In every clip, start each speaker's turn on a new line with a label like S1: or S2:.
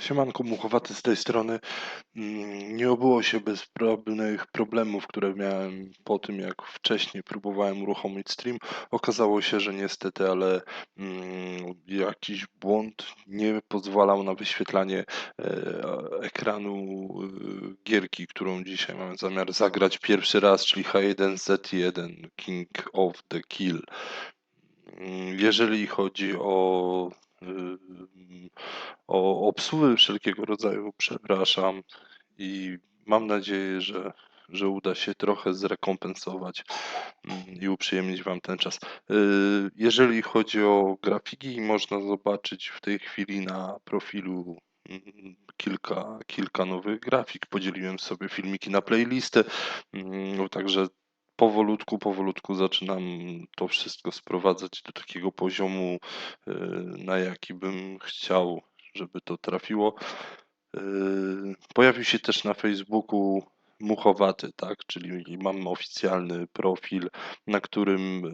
S1: Siemanko, Muchowaty z tej strony. Mm, Nie obyło się bez problemów, które miałem po tym, jak wcześniej próbowałem uruchomić stream. Okazało się, że niestety, ale mm, jakiś błąd nie pozwalał na wyświetlanie e, ekranu e, gierki, którą dzisiaj mam zamiar zagrać pierwszy raz, czyli H1Z1 King of the Kill. Mm, Jeżeli chodzi o, o obsługę wszelkiego rodzaju, przepraszam i mam nadzieję, że, że uda się trochę zrekompensować mm, i uprzyjemnić Wam ten czas. Y, Jeżeli chodzi o grafiki, można zobaczyć w tej chwili na profilu mm, kilka, kilka nowych grafik. Podzieliłem sobie filmiki na playlistę, mm, także powolutku, powolutku zaczynam to wszystko sprowadzać do takiego poziomu, y, na jaki bym chciał, żeby to trafiło. Y, Pojawił się też na Facebooku Muchowaty, tak, czyli mam oficjalny profil, na którym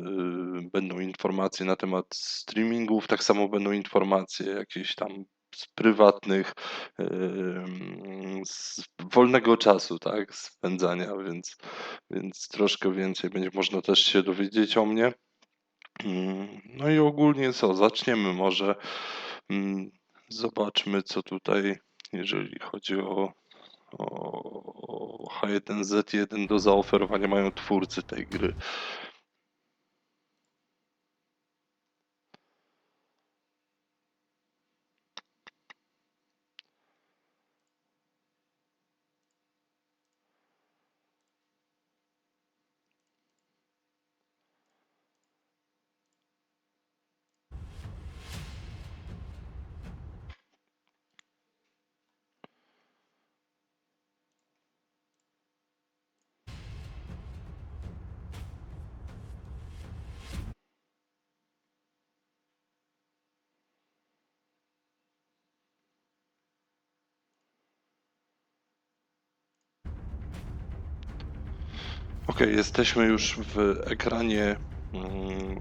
S1: y, będą informacje na temat streamingów, tak samo będą informacje jakieś tam z prywatnych, z wolnego czasu, tak, spędzania, więc, więc troszkę więcej będzie można też się dowiedzieć o mnie. Mm, No i ogólnie co, zaczniemy może. Mm, Zobaczmy, co tutaj, jeżeli chodzi o, o H1Z1 do zaoferowania mają twórcy tej gry. Ok, jesteśmy już w ekranie, mm,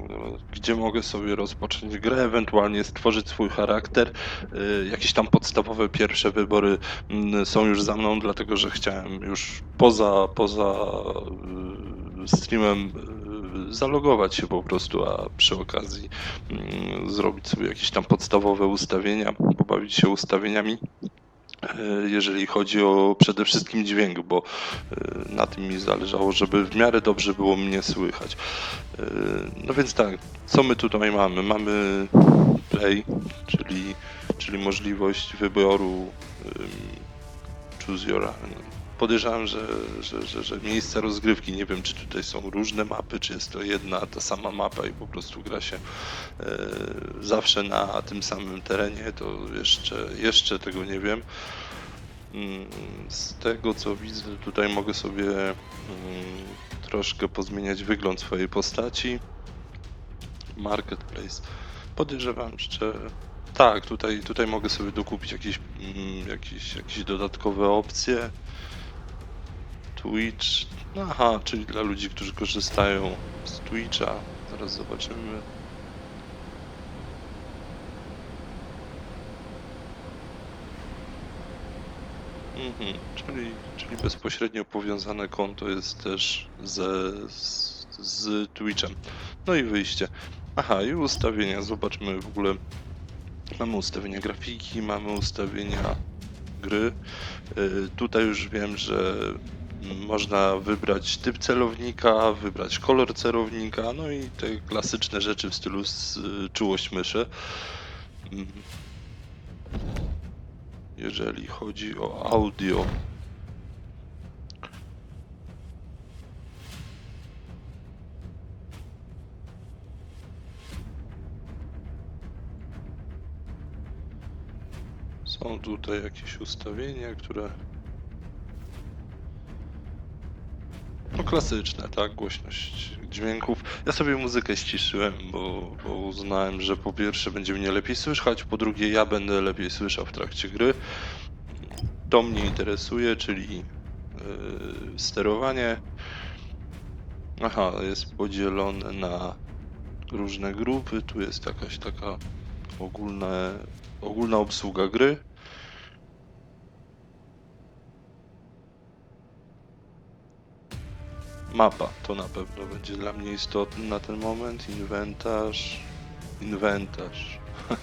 S1: gdzie mogę sobie rozpocząć grę, ewentualnie stworzyć swój charakter. Y, Jakieś tam podstawowe pierwsze wybory mm, są już za mną, dlatego że chciałem już poza, poza y, streamem y, zalogować się po prostu, a przy okazji mm, zrobić sobie jakieś tam podstawowe ustawienia, pobawić się ustawieniami jeżeli chodzi o przede wszystkim dźwięk, bo e, na tym mi zależało, żeby w miarę dobrze było mnie słychać. E, No więc tak, co my tutaj mamy? Mamy play, czyli, czyli możliwość wyboru choose your Podejrzewam, że, że, że, że miejsca rozgrywki, nie wiem czy tutaj są różne mapy, czy jest to jedna ta sama mapa i po prostu gra się e, zawsze na tym samym terenie, to jeszcze, jeszcze tego nie wiem. Mm, Z tego co widzę, tutaj mogę sobie mm, troszkę pozmieniać wygląd swojej postaci. Marketplace. Podejrzewam, że tak, tutaj, tutaj mogę sobie dokupić jakieś, mm, jakieś, jakieś dodatkowe opcje. Twitch. Aha, czyli dla ludzi, którzy korzystają z Twitcha. Zaraz zobaczymy. Mhm, czyli, czyli bezpośrednio powiązane konto jest też ze, z, z Twitchem. No i wyjście. Aha, i ustawienia. Zobaczmy w ogóle. Mamy ustawienia grafiki, mamy ustawienia gry. Y, Tutaj już wiem, że można wybrać typ celownika, wybrać kolor celownika, no i te klasyczne rzeczy w stylu s- czułość myszy. Mm. Jeżeli chodzi o audio, są tutaj jakieś ustawienia, które klasyczne, tak, głośność dźwięków. Ja sobie muzykę ściszyłem, bo, bo uznałem, że po pierwsze będzie mnie lepiej słyszeć, po drugie ja będę lepiej słyszał w trakcie gry. To mnie interesuje, czyli yy, sterowanie. Aha, jest podzielone na różne grupy. Tu jest jakaś taka ogólne, ogólna obsługa gry. Mapa to na pewno będzie dla mnie istotne na ten moment. Inwentarz. Inwentarz.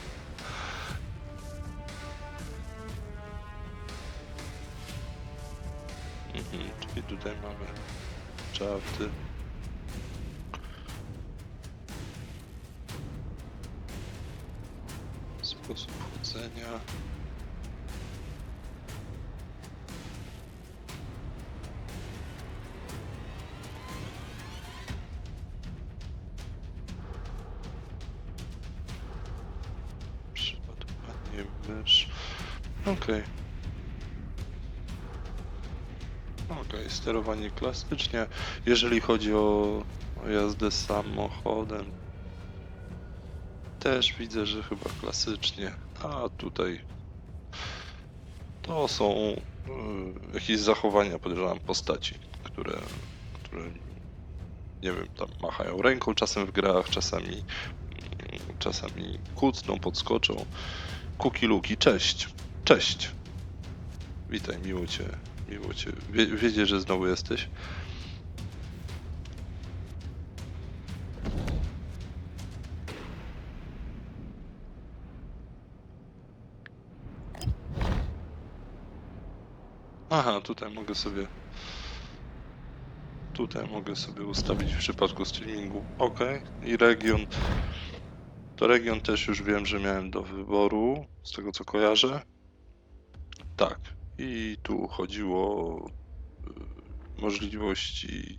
S1: mhm, czyli tutaj mamy czarty. Przygotowanie mysz. Okej. Okej, sterowanie klasycznie. Jeżeli chodzi o, jazdę samochodem, też widzę, że chyba klasycznie. A tutaj to są y, jakieś zachowania, podejrzewam, postaci, które, które nie wiem, tam machają ręką czasem w grach, czasami, czasami kucną, podskoczą. Kuki Luki, cześć, cześć. Witaj, miło cię, miło cię. Wie, wiedzieć, że znowu jesteś. Aha, tutaj mogę sobie. Tutaj mogę sobie ustawić w przypadku streamingu. OK. I region. To region też już wiem, że miałem do wyboru, z tego co kojarzę. Tak. I tu chodziło o y, możliwości.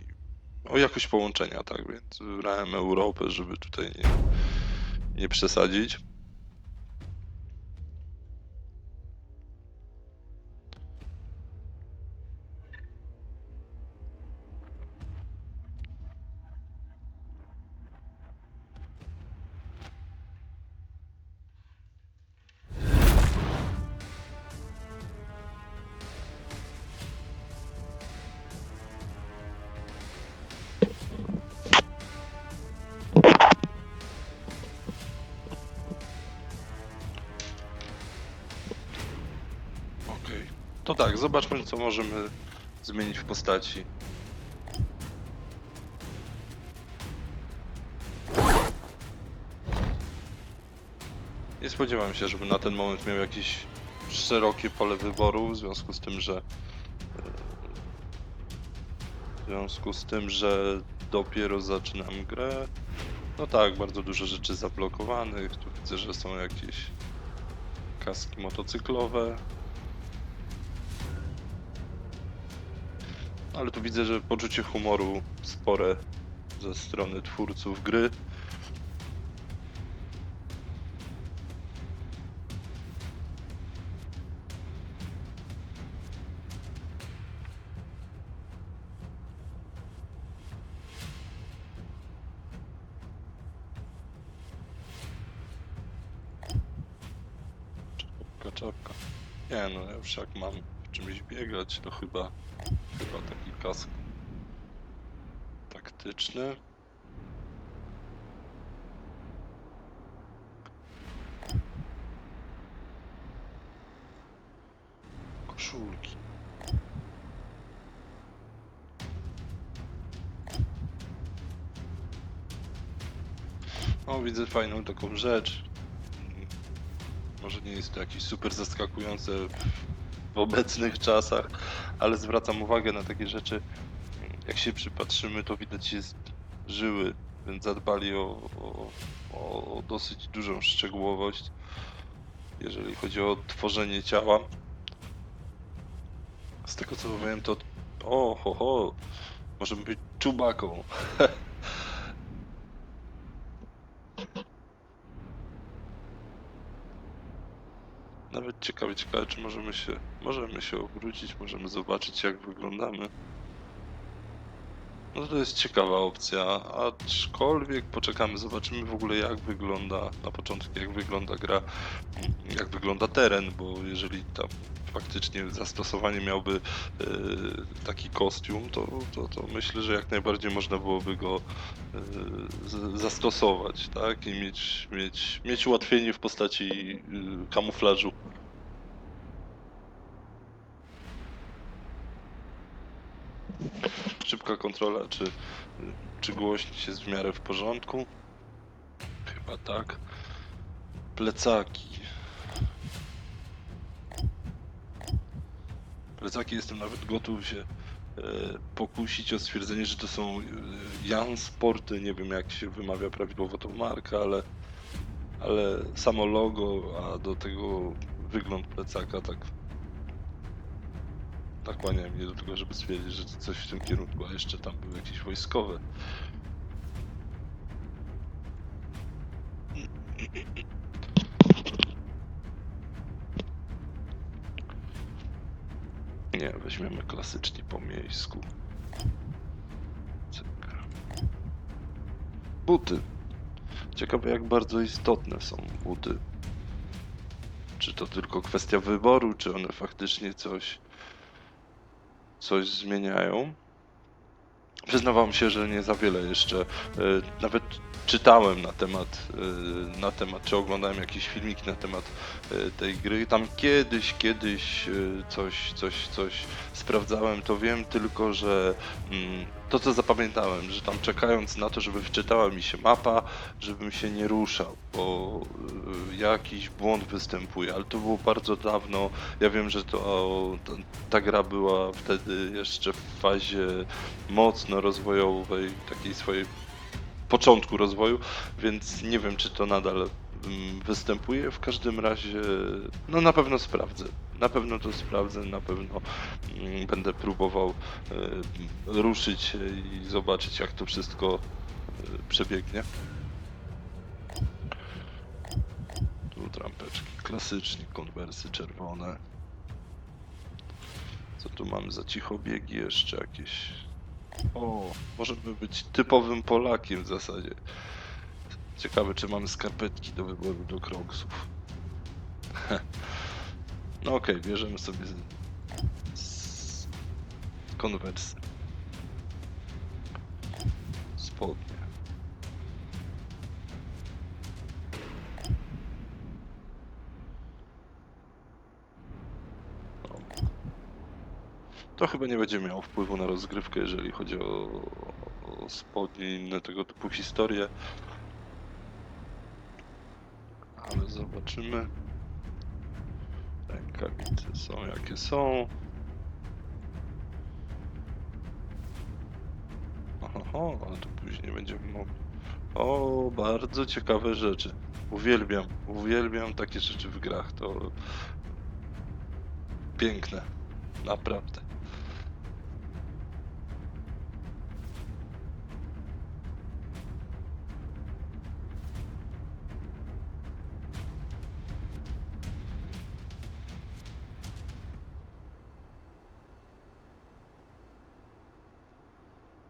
S1: O jakość połączenia, tak więc wybrałem Europę, żeby tutaj nie, nie przesadzić. To tak, zobaczmy, co możemy zmienić w postaci. Nie spodziewałem się, żeby na ten moment miał jakieś szerokie pole wyboru, w związku z tym, że. e, W związku z tym, że dopiero zaczynam grę. No tak, bardzo dużo rzeczy zablokowanych. Tu widzę, że są jakieś kaski motocyklowe. Ale tu widzę, że poczucie humoru spore ze strony twórców gry. Czapka, czapka. Nie no, ja już jak mam w czymś biegać, to chyba, chyba taki kask taktyczny. Koszulki. O, widzę fajną taką rzecz. Może nie jest to jakieś super zaskakujące w obecnych czasach, ale zwracam uwagę na takie rzeczy. Jak się przypatrzymy, to widać jest żyły, więc zadbali o, o, o dosyć dużą szczegółowość, jeżeli chodzi o tworzenie ciała. Z tego co wiem, to o, ho, ho, możemy być czubaką. Nawet ciekawe, ciekawe, czy możemy się, możemy się obrócić, możemy zobaczyć, jak wyglądamy. No to jest ciekawa opcja, aczkolwiek poczekamy, zobaczymy w ogóle jak wygląda, na początku jak wygląda gra, jak wygląda teren, bo jeżeli tam faktycznie zastosowanie miałby e, taki kostium, to, to, to myślę, że jak najbardziej można byłoby go e, zastosować, tak? I mieć, mieć, mieć ułatwienie w postaci e, kamuflażu. Szybka kontrola, czy, czy głośnik jest w miarę w porządku. Chyba tak. Plecaki. Plecaki jestem nawet gotów się e, pokusić o stwierdzenie, że to są e, Jan Sporty. Nie wiem jak się wymawia prawidłowo tą markę, ale, ale samo logo, a do tego wygląd plecaka tak nakłania mnie do tego, żeby stwierdzić, że to coś w tym kierunku, a jeszcze tam były jakieś wojskowe. Nie, weźmiemy klasycznie po miejsku. Cyk. Buty. Ciekawe jak bardzo istotne są buty. Czy to tylko kwestia wyboru, czy one faktycznie coś coś zmieniają. Przyznawam się, że nie za wiele jeszcze. e, Nawet czytałem na temat, e, na temat, czy oglądałem jakieś filmiki na temat e, tej gry. Tam kiedyś, kiedyś coś, coś, coś sprawdzałem, to wiem tylko, że mm, to co zapamiętałem, że tam czekając na to, żeby wczytała mi się mapa, żebym się nie ruszał, bo e, jakiś błąd występuje, ale to było bardzo dawno. Ja wiem, że to ta, ta gra była wtedy jeszcze w fazie mocno rozwojowej, takiej swojej początku rozwoju, więc nie wiem, czy to nadal występuje. W każdym razie, no na pewno sprawdzę. Na pewno to sprawdzę, na pewno mm, będę próbował e, ruszyć i zobaczyć, jak to wszystko e, przebiegnie. Tu trampeczki, klasycznie, konwersy czerwone. Co tu mamy za cichobiegi jeszcze jakieś? O, możemy być typowym Polakiem w zasadzie. Ciekawe, czy mamy skarpetki do wyboru do kroksów. No okej, bierzemy sobie z, z konwersy. Spodnie. No. To chyba nie będzie miało wpływu na rozgrywkę, jeżeli chodzi o, o spodnie i inne tego typu historie. Ale zobaczymy. Rękawice są jakie są. Oho, ale to później będziemy mogli. O, bardzo ciekawe rzeczy. Uwielbiam, uwielbiam takie rzeczy w grach. To piękne. Naprawdę.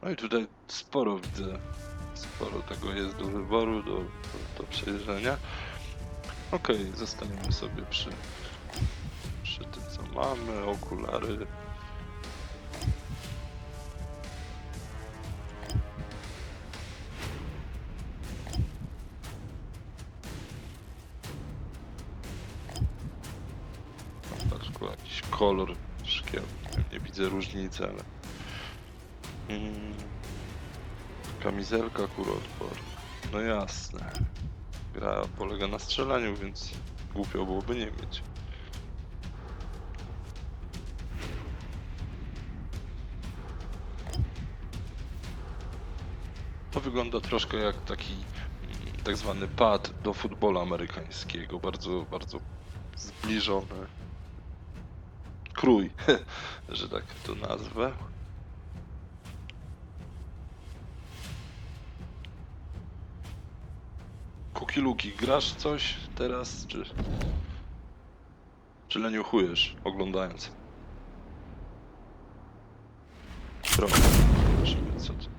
S1: No i tutaj sporo widzę, sporo tego jest do wyboru, do, do, do przejrzenia. Okej, zostaniemy sobie przy, przy tym co mamy, okulary. Patrz, jakiś kolor szkieł, nie widzę różnicy, ale Mm. Kamizelka kuroodporna. No jasne. Gra polega na strzelaniu, więc głupio byłoby nie mieć. To wygląda troszkę jak taki mm, tak zwany pad do futbolu amerykańskiego. Bardzo, bardzo zbliżony. Krój, że tak to nazwę. Kuki Luki, grasz coś teraz, czy... Czy leniuchujesz, oglądając? Proszę, zobaczymy.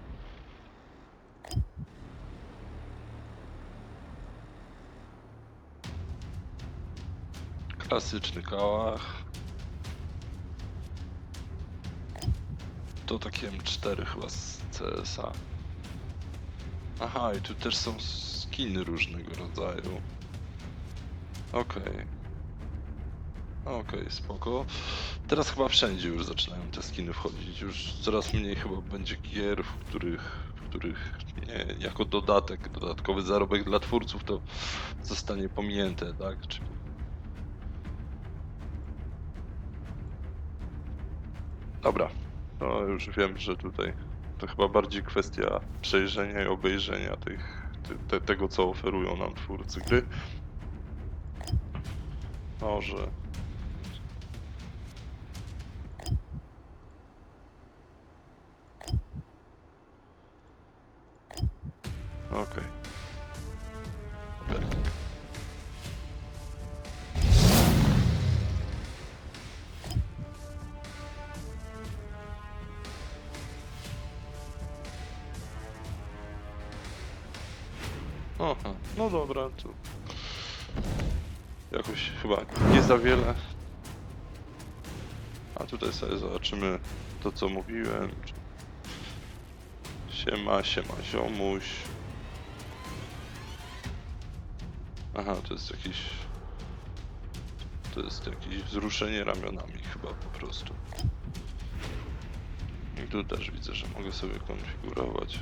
S1: Klasyczny kałach. To takie M4 chyba z CSA. Aha, i tu też są skiny różnego rodzaju. Okej. Okej, spoko. Teraz chyba wszędzie już zaczynają te skiny wchodzić. Już coraz mniej chyba będzie gier, w których, w których nie, jako dodatek, dodatkowy zarobek dla twórców to zostanie pominięte, tak? Czy... Dobra, no już wiem, że tutaj to chyba bardziej kwestia przejrzenia i obejrzenia tych, te, te, tego, co oferują nam twórcy gry. Może. Okej. Okej. No dobra, to jakoś chyba nie za wiele. A tutaj sobie zobaczymy to, co mówiłem. Siema, siema, ziomuś. Aha, to jest jakiś... To jest jakieś wzruszenie ramionami chyba po prostu. I tu też widzę, że mogę sobie konfigurować.